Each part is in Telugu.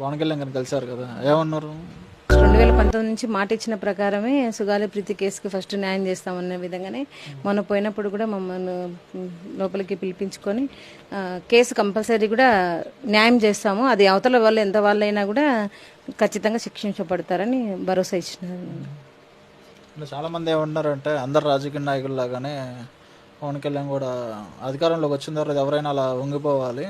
పవన్ కళ్యాణ్ గారిని కలిశారు కదా. ఏమన్నారు? రెండు వేల పంతొమ్మిది నుంచి మాట ఇచ్చిన ప్రకారమే సుగాలి ప్రీతి కేసుకి ఫస్ట్ న్యాయం చేస్తామన్న విధంగానే మొన్న పోయినప్పుడు కూడా మమ్మల్ని లోపలికి పిలిపించుకొని కేసు కంపల్సరీ కూడా న్యాయం చేస్తాము. అది అవతల వాళ్ళు ఎంత వాళ్ళైనా కూడా ఖచ్చితంగా శిక్షించబడతారని భరోసా ఇచ్చినారు. అంటే చాలా మంది ఏమంటున్నారంటే అందరు రాజకీయ నాయకుల్లాగానే పవన్ కళ్యాణ్ కూడా అధికారంలోకి వచ్చిన తర్వాత ఎవరైనా అలా వంగిపోవాలి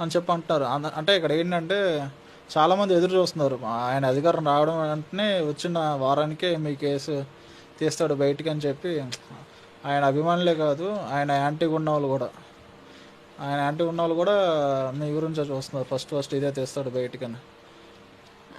అని చెప్పి అంటారు అంద- అంటే ఇక్కడ ఏంటంటే చాలామంది ఎదురు చూస్తున్నారు. ఆయన అధికారం రావడం వెంటనే వచ్చిన వారానికే మీ కేసు తీస్తాడు బయటికి అని చెప్పి. ఆయన అభిమానులే కాదు ఆయన యాంటీగా ఉన్న వాళ్ళు కూడా. ఆయన యాంటీ ఉన్న వాళ్ళు కూడా మీ గురించి చూస్తున్నారు. ఫస్ట్ ఫస్ట్ ఇదే తీస్తాడు బయటికని.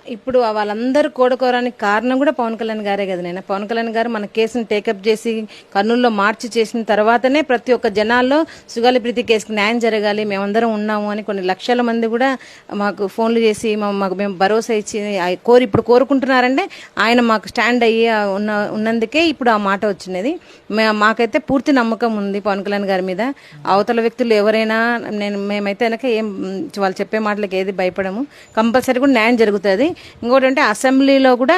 ఇప్పుడు వాళ్ళందరూ కోడుకోవడానికి కారణం కూడా పవన్ కళ్యాణ్ గారే కదా నేను పవన్ కళ్యాణ్ గారు మన కేసును టేకప్ చేసి కర్నూలులో మార్చి చేసిన తర్వాతనే ప్రతి ఒక్క జనాల్లో సుగాలి ప్రీతి కేసుకి న్యాయం జరగాలి మేమందరం ఉన్నాము అని కొన్ని లక్షల మంది కూడా మాకు ఫోన్లు చేసి మా- మాకు మేము భరోసా ఇచ్చి కోరి ఇప్పుడు కోరుకుంటున్నారంటే ఆయన మాకు స్టాండ్ అయ్యి ఉన్న ఉన్నందుకే ఇప్పుడు ఆ మాట వచ్చినది. మాకైతే పూర్తి నమ్మకం ఉంది పవన్ కళ్యాణ్ గారి మీద. అవతల వ్యక్తులు ఎవరైనా నేను మేమైతే కనుక ఏం వాళ్ళు చెప్పే మాటలకు ఏది భయపడము. కంపల్సరీ కూడా న్యాయం జరుగుతుంది. ఇంకోటి అంటే అసెంబ్లీలో కూడా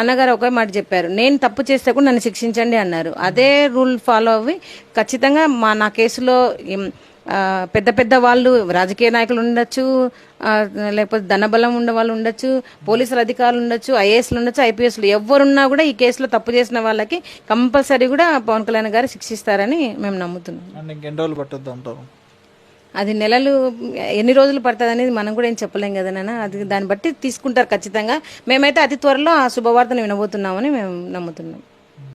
అన్నగారు ఒకే మాట చెప్పారు. నేను తప్పు చేస్తే కూడా నన్ను శిక్షించండి అన్నారు. అదే రూల్ ఫాలో అవ్వి ఖచ్చితంగా మా నా కేసులో పెద్ద పెద్ద వాళ్ళు రాజకీయ నాయకులు ఉండొచ్చు లేకపోతే ధనబలం ఉన్న వాళ్ళు ఉండొచ్చు పోలీసుల అధికారులు ఉండొచ్చు ఐఏఎస్లు ఉండొచ్చు ఐపీఎస్లు ఎవరున్నా కూడా ఈ కేసులో తప్పు చేసిన వాళ్ళకి కంపల్సరీ కూడా పవన్ కళ్యాణ్ గారు శిక్షిస్తారని మేము నమ్ముతున్నాం. అది నెలలు ఎన్ని రోజులు పడుతుంది అనేది మనం కూడా ఏం చెప్పలేం కదా నాన్న. అది దాన్ని బట్టి తీసుకుంటారు ఖచ్చితంగా. మేమైతే అతి త్వరలో ఆ శుభవార్తను వినబోతున్నామని మేము నమ్ముతున్నాం.